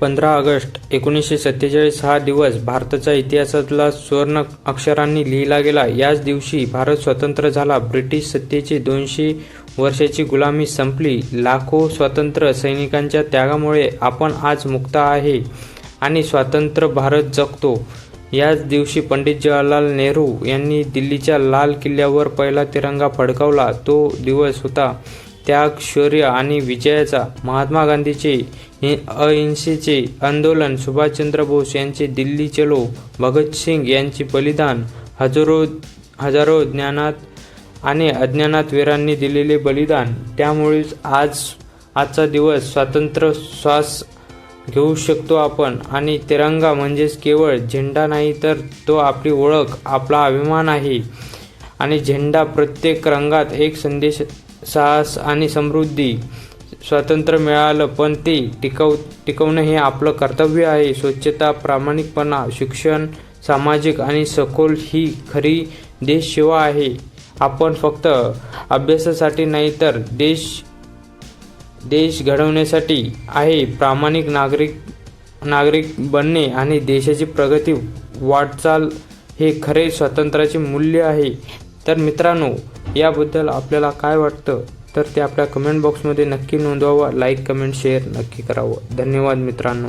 पंधरा ऑगस्ट एकोणीसशे सत्तेचाळीस हा दिवस भारताच्या इतिहासातला सुवर्ण अक्षरांनी लिहिला गेला. याच दिवशी भारत स्वतंत्र झाला. ब्रिटिश सत्तेची दोनशे वर्षाची गुलामी संपली. लाखो स्वातंत्र्य सैनिकांच्या त्यागामुळे आपण आज मुक्त आहे आणि स्वतंत्र भारत जगतो. याच दिवशी पंडित जवाहरलाल नेहरू यांनी दिल्लीच्या लाल किल्ल्यावर पहिला तिरंगा फडकावला. तो दिवस होता त्याग शौर्य आणि विजयाचा महात्मा गांधीचे हि- अहिंसेचे आंदोलन सुभाषचंद्र बोस यांचे दिल्ली चलो भगतसिंग यांचे बलिदान हजारो हजारो ज्ञानात आणि अज्ञानात वीरांनी दिलेले बलिदान. त्यामुळेच आज आजचा दिवस स्वातंत्र्य श्वास घेऊ शकतो आपण. आणि तिरंगा म्हणजेच केवळ झेंडा नाही तर तो आपली ओळख आपला अभिमान आहे. आणि झेंडा प्रत्येक रंगात एक संदेश साहस आणि समृद्धी स्वातंत्र्य मिळालं पण ते टिकव टिकवणं हे आपलं कर्तव्य आहे. स्वच्छता प्रामाणिकपणा शिक्षण सामाजिक आणि सखोल ही खरी देशसेवा आहे. आपण फक्त अभ्यासासाठी नाही तर देश देश घडवण्यासाठी आहे. प्रामाणिक नागरिक नागरिक बनणे आणि देशाची प्रगती वाटचाल हे खरे स्वातंत्र्याचे मूल्य आहे. तर मित्रांनो याबद्दल आपल्याला काय वाटतं तर ते आपल्या कमेंट बॉक्समध्ये नक्की नोंदवावं लाईक कमेंट शेअर नक्की करावं. धन्यवाद मित्रांनो.